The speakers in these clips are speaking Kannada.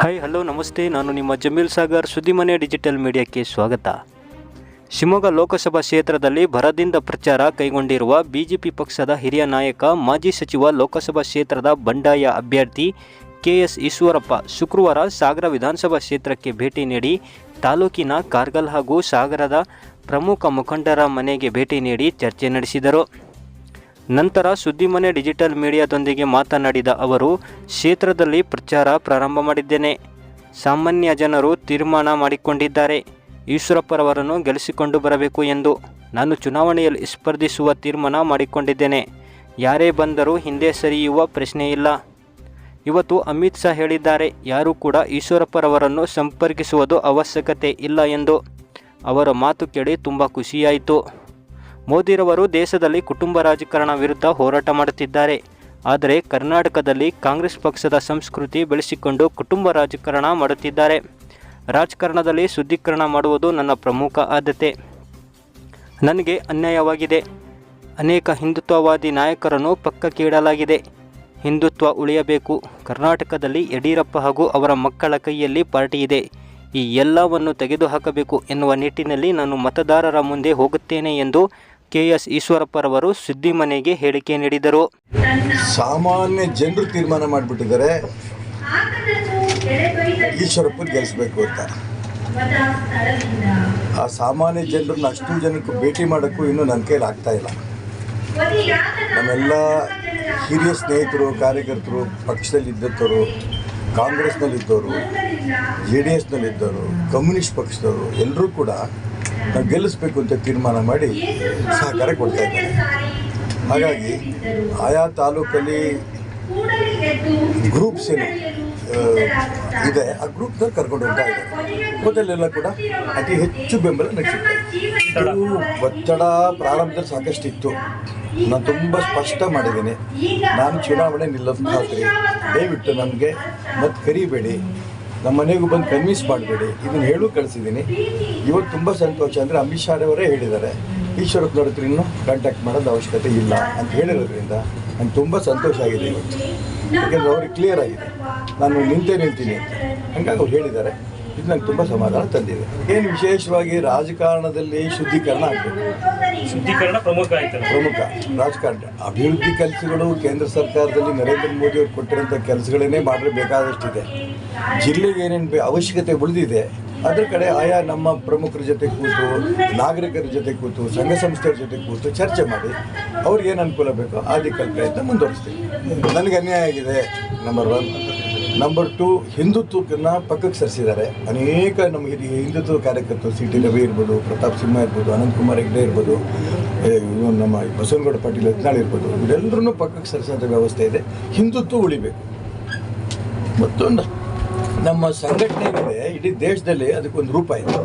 ಹಾಯ್ ಹಲೋ ನಮಸ್ತೆ. ನಾನು ನಿಮ್ಮ ಜಮೀಲ್ ಸಾಗರ್, ಸುದ್ದಿಮನೆ ಡಿಜಿಟಲ್ ಮೀಡಿಯಾಕ್ಕೆ ಸ್ವಾಗತ. ಶಿವಮೊಗ್ಗ ಲೋಕಸಭಾ ಕ್ಷೇತ್ರದಲ್ಲಿ ಭರದಿಂದ ಪ್ರಚಾರ ಕೈಗೊಂಡಿರುವ ಬಿಜೆಪಿ ಪಕ್ಷದ ಹಿರಿಯ ನಾಯಕ, ಮಾಜಿ ಸಚಿವ ಲೋಕಸಭಾ ಕ್ಷೇತ್ರದ ಬಂಡಾಯ ಅಭ್ಯರ್ಥಿ ಕೆಎಸ್ ಈಶ್ವರಪ್ಪ ಶುಕ್ರವಾರ ಸಾಗರ ವಿಧಾನಸಭಾ ಕ್ಷೇತ್ರಕ್ಕೆ ಭೇಟಿ ನೀಡಿ ತಾಲೂಕಿನ ಕಾರ್ಗಲ್ ಹಾಗೂ ಸಾಗರದ ಪ್ರಮುಖ ಮುಖಂಡರ ಮನೆಗೆ ಭೇಟಿ ನೀಡಿ ಚರ್ಚೆ ನಡೆಸಿದರು. ನಂತರ ಸುದ್ದಿಮನೆ ಡಿಜಿಟಲ್ ಮೀಡಿಯಾದೊಂದಿಗೆ ಮಾತನಾಡಿದ ಅವರು, ಕ್ಷೇತ್ರದಲ್ಲಿ ಪ್ರಚಾರ ಪ್ರಾರಂಭ ಮಾಡಿದ್ದೇನೆ. ಸಾಮಾನ್ಯ ಜನರು ತೀರ್ಮಾನ ಮಾಡಿಕೊಂಡಿದ್ದಾರೆ. ಈಶ್ವರಪ್ಪರವರನ್ನು ಗೆಲ್ಲಿಸಿಕೊಂಡು ಬರಬೇಕು ಎಂದು ನಾನು ಚುನಾವಣೆಯಲ್ಲಿ ಸ್ಪರ್ಧಿಸುವ ತೀರ್ಮಾನ ಮಾಡಿಕೊಂಡಿದ್ದೇನೆ. ಯಾರೇ ಬಂದರೂ ಹಿಂದೆ ಸರಿಯುವ ಪ್ರಶ್ನೆಯಿಲ್ಲ ಇವತ್ತು ಅಮಿತ್ ಶಾ ಹೇಳಿದ್ದಾರೆ, ಯಾರೂ ಕೂಡ ಈಶ್ವರಪ್ಪರವರನ್ನು ಸಂಪರ್ಕಿಸುವುದು ಅವಶ್ಯಕತೆ ಇಲ್ಲ ಎಂದು. ಅವರ ಮಾತು ಕೇಳಿ ತುಂಬ ಖುಷಿಯಾಯಿತು. ಮೋದಿರವರು ದೇಶದಲ್ಲಿ ಕುಟುಂಬ ರಾಜಕಾರಣ ವಿರುದ್ಧ ಹೋರಾಟ ಮಾಡುತ್ತಿದ್ದಾರೆ. ಆದರೆ ಕರ್ನಾಟಕದಲ್ಲಿ ಕಾಂಗ್ರೆಸ್ ಪಕ್ಷದ ಸಂಸ್ಕೃತಿ ಬೆಳೆಸಿಕೊಂಡು ಕುಟುಂಬ ರಾಜಕಾರಣ ಮಾಡುತ್ತಿದ್ದಾರೆ. ರಾಜಕಾರಣದಲ್ಲಿ ಶುದ್ಧೀಕರಣ ಮಾಡುವುದು ನನ್ನ ಪ್ರಮುಖ ಆದ್ಯತೆ. ನನಗೆ ಅನ್ಯಾಯವಾಗಿದೆ. ಅನೇಕ ಹಿಂದುತ್ವವಾದಿ ನಾಯಕರನ್ನು ಪಕ್ಕಕ್ಕೀಡಲಾಗಿದೆ ಹಿಂದುತ್ವ ಉಳಿಯಬೇಕು. ಕರ್ನಾಟಕದಲ್ಲಿ ಯಡಿಯೂರಪ್ಪ ಹಾಗೂ ಅವರ ಮಕ್ಕಳ ಕೈಯಲ್ಲಿ ಪಾರ್ಟಿ ಇದೆ. ಈ ಎಲ್ಲವನ್ನು ತೆಗೆದುಹಾಕಬೇಕು ಎನ್ನುವ ನಿಟ್ಟಿನಲ್ಲಿ ನಾನು ಮತದಾರರ ಮುಂದೆ ಹೋಗುತ್ತೇನೆ ಎಂದು ಕೆ ಈಶ್ವರಪ್ಪರವರು ಸುದ್ದಿ ಮನೆಗೆ ಹೇಳಿಕೆ ನೀಡಿದರು. ಸಾಮಾನ್ಯ ಜನರು ತೀರ್ಮಾನ ಮಾಡಿಬಿಟ್ಟಿದ್ದಾರೆ. ಈಶ್ವರಪ್ಪ ಗೆಲ್ಲಿಸಬೇಕು ಅಂತ. ಆ ಸಾಮಾನ್ಯ ಜನರನ್ನ ಅಷ್ಟು ಜನಕ್ಕೂ ಭೇಟಿ ಮಾಡೋಕ್ಕೂ ಇನ್ನೂ ನನ್ನ ಕೈಲಿ ಆಗ್ತಾ ಇಲ್ಲ. ನಮ್ಮೆಲ್ಲ ಹಿರಿಯ ಸ್ನೇಹಿತರು, ಕಾರ್ಯಕರ್ತರು ಪಕ್ಷದಲ್ಲಿ ಇದ್ದವರು ಕಾಂಗ್ರೆಸ್ನಲ್ಲಿದ್ದವರು, ಜೆ ಡಿ ಎಸ್ನಲ್ಲಿದ್ದವರು, ಕಮ್ಯುನಿಸ್ಟ್ ಪಕ್ಷದವರು ಎಲ್ಲರೂ ಕೂಡ ನಾವು ಗೆಲ್ಲಿಸ್ಬೇಕು ಅಂತ ತೀರ್ಮಾನ ಮಾಡಿ ಸಹಕಾರ ಕೊಡ್ತಾ ಇದ್ದಾರೆ. ಹಾಗಾಗಿ ಆಯಾ ತಾಲೂಕಲ್ಲಿ ಗ್ರೂಪ್ಸ್ ಏನು ಇದೆ. ಆ ಗ್ರೂಪ್ನಲ್ಲಿ ಕರ್ಕೊಂಡು ಹೋಗ್ತಾ ಇದ್ದಾರೆ. ಮೊದಲೆಲ್ಲ ಕೂಡ ಅತಿ ಹೆಚ್ಚು ಬೆಂಬಲ. ಇದು ಒತ್ತಡ ಪ್ರಾರಂಭದಲ್ಲಿ ಸಾಕಷ್ಟಿತ್ತು. ನಾನು ತುಂಬ ಸ್ಪಷ್ಟ ಮಾಡಿದ್ದೀನಿ. ನಾನು ಚುನಾವಣೆ ನಿಲ್ಲೋದು ಖಾತ್ರಿ. ದಯವಿಟ್ಟು ನನಗೆ ಮತ್ತೆ ಕರಿಬೇಡಿ. ನಮ್ಮ ಮನೆಗೂ ಬಂದು ಕನ್ವಿನ್ಸ್ ಮಾಡಬೇಡಿ. ಇದನ್ನು ಹೇಳು ಕಳಿಸಿದ್ದೀನಿ. ಇವತ್ತು ತುಂಬ ಸಂತೋಷ ಅಂದರೆ ಅಮಿತ್ ಶಾ ಅವರೇ ಹೇಳಿದ್ದಾರೆ. ಈಶ್ವರಪ್ಪನವ್ರ ಹತ್ರ ಇನ್ನೂ ಕಾಂಟ್ಯಾಕ್ಟ್ ಮಾಡೋದು ಅವಶ್ಯಕತೆ ಇಲ್ಲ ಅಂತ ಹೇಳಿರೋದ್ರಿಂದ ನಂಗೆ ತುಂಬ ಸಂತೋಷ ಆಗಿದೆ ಇವತ್ತು. ಯಾಕೆಂದರೆ ಅವ್ರಿಗೆ ಕ್ಲಿಯರ್ ಆಗಿದೆ. ನಾನು ನಿಂತೇ ನಿಲ್ತೀನಿ ಅಂತ. ಹಂಗಾಗಿ ಅವ್ರು ಹೇಳಿದ್ದಾರೆ. ಇದು ನಂಗೆ ತುಂಬ ಸಮಾಧಾನ ತಂದಿದೆ. ಏನು ವಿಶೇಷವಾಗಿ ರಾಜಕಾರಣದಲ್ಲಿ ಶುದ್ಧೀಕರಣ ಆಗಬೇಕು? ಶುದ್ಧೀಕರಣ ಪ್ರಮುಖ ಆಯ್ತು ಪ್ರಮುಖ. ರಾಜಕಾರಣ. ಅಭಿವೃದ್ಧಿ ಕೆಲಸಗಳು ಕೇಂದ್ರ ಸರ್ಕಾರದಲ್ಲಿ ನರೇಂದ್ರ ಮೋದಿ ಅವರು ಕೊಟ್ಟಿರೋಂಥ ಕೆಲಸಗಳನ್ನೇ ಮಾಡಲು ಬೇಕಾದಷ್ಟಿದೆ. ಜಿಲ್ಲೆಗೆ ಏನೇನು ಅವಶ್ಯಕತೆ ಉಳಿದಿದೆ ಅದರ ಕಡೆ ಆಯಾ ನಮ್ಮ ಪ್ರಮುಖರ ಜೊತೆ ಕೂತು ನಾಗರಿಕರ ಜೊತೆ ಕೂತು ಸಂಘ ಸಂಸ್ಥೆಯ ಜೊತೆ ಕೂತು ಚರ್ಚೆ ಮಾಡಿ ಅವ್ರಿಗೆ ಏನು ಅನುಕೂಲ ಬೇಕೋ ಆ ದಿಕ್ಕಲ್ಲಿ ಪ್ರಯತ್ನ ಮುಂದುವರಿಸ್ತೀವಿ. ನನಗೆ ಅನ್ಯಾಯ ಆಗಿದೆ ನಂಬರ್ ಒನ್ ನಂಬರ್ ಟು ಹಿಂದುತ್ವಕ್ಕನ್ನ ಪಕ್ಕಕ್ಕೆ ಸರಿಸಿದ್ದಾರೆ. ಅನೇಕ ಹಿರಿಯ ಹಿಂದುತ್ವ ಕಾರ್ಯಕರ್ತರು ಸಿ ಟಿ ರವಿ ಇರ್ಬೋದು, ಪ್ರತಾಪ್ ಸಿಂಹ ಇರ್ಬೋದು ಅನಂತಕುಮಾರ್ ಹೆಗ್ಡೆ ಇರ್ಬೋದು ನಮ್ಮ ಬಸವನಗೌಡ ಪಾಟೀಲ್ ಹದಿನಾಳು ಇರ್ಬೋದು ಇವರೆಲ್ಲರೂ ಪಕ್ಕಕ್ಕೆ ಸರಿಸೋಂಥ ವ್ಯವಸ್ಥೆ ಇದೆ. ಹಿಂದುತ್ವ ಉಳಿಬೇಕು. ಮತ್ತೊಂದು, ನಮ್ಮ ಸಂಘಟನೆ ಏನಿದೆ ಇಡೀ ದೇಶದಲ್ಲಿ ಅದಕ್ಕೊಂದು ರೂಪ ಇದೆ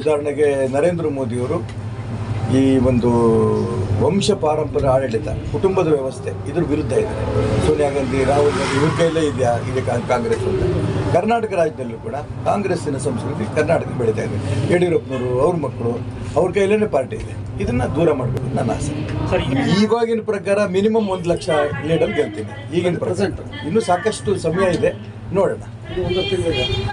ಉದಾಹರಣೆಗೆ ನರೇಂದ್ರ ಮೋದಿಯವರು ಈ ಒಂದು ವಂಶ ಪಾರಂಪರ್ಯ ಆಡಳಿತ ಕುಟುಂಬದ ವ್ಯವಸ್ಥೆ ಇದ್ರ ವಿರುದ್ಧ ಇದೆ. ಸೋನಿಯಾ ಗಾಂಧಿ ರಾಹುಲ್ ಗಾಂಧಿ ಇವ್ರ ಕೈಲೇ ಇದೆಯಾ? ಇದೆ ಕಾಂಗ್ರೆಸ್ ಅಂತ. ಕರ್ನಾಟಕ ರಾಜ್ಯದಲ್ಲೂ ಕೂಡ ಕಾಂಗ್ರೆಸ್ಸಿನ ಸಂಸ್ಕೃತಿ ಕರ್ನಾಟಕ ಬೆಳೀತಾ ಇದೆ. ಯಡಿಯೂರಪ್ಪನವರು ಅವ್ರ ಮಕ್ಕಳು ಅವ್ರ ಕೈಲೇ ಪಾರ್ಟಿ ಇದೆ. ಇದನ್ನ ದೂರ ಮಾಡಬೇಕು ನನ್ನ ಆಸೆ. ಸರ್ ಇವಾಗಿನ ಪ್ರಕಾರ ಮಿನಿಮಮ್ ಒಂದು ಲಕ್ಷ ಲೀಡಲ್ಲಿ ಗೆಲ್ತೀನಿ. ಈಗಿನ ಪ್ರೆಸೆಂಟ್. ಇನ್ನೂ ಸಾಕಷ್ಟು ಸಮಯ ಇದೆ. ನೋಡೋಣ.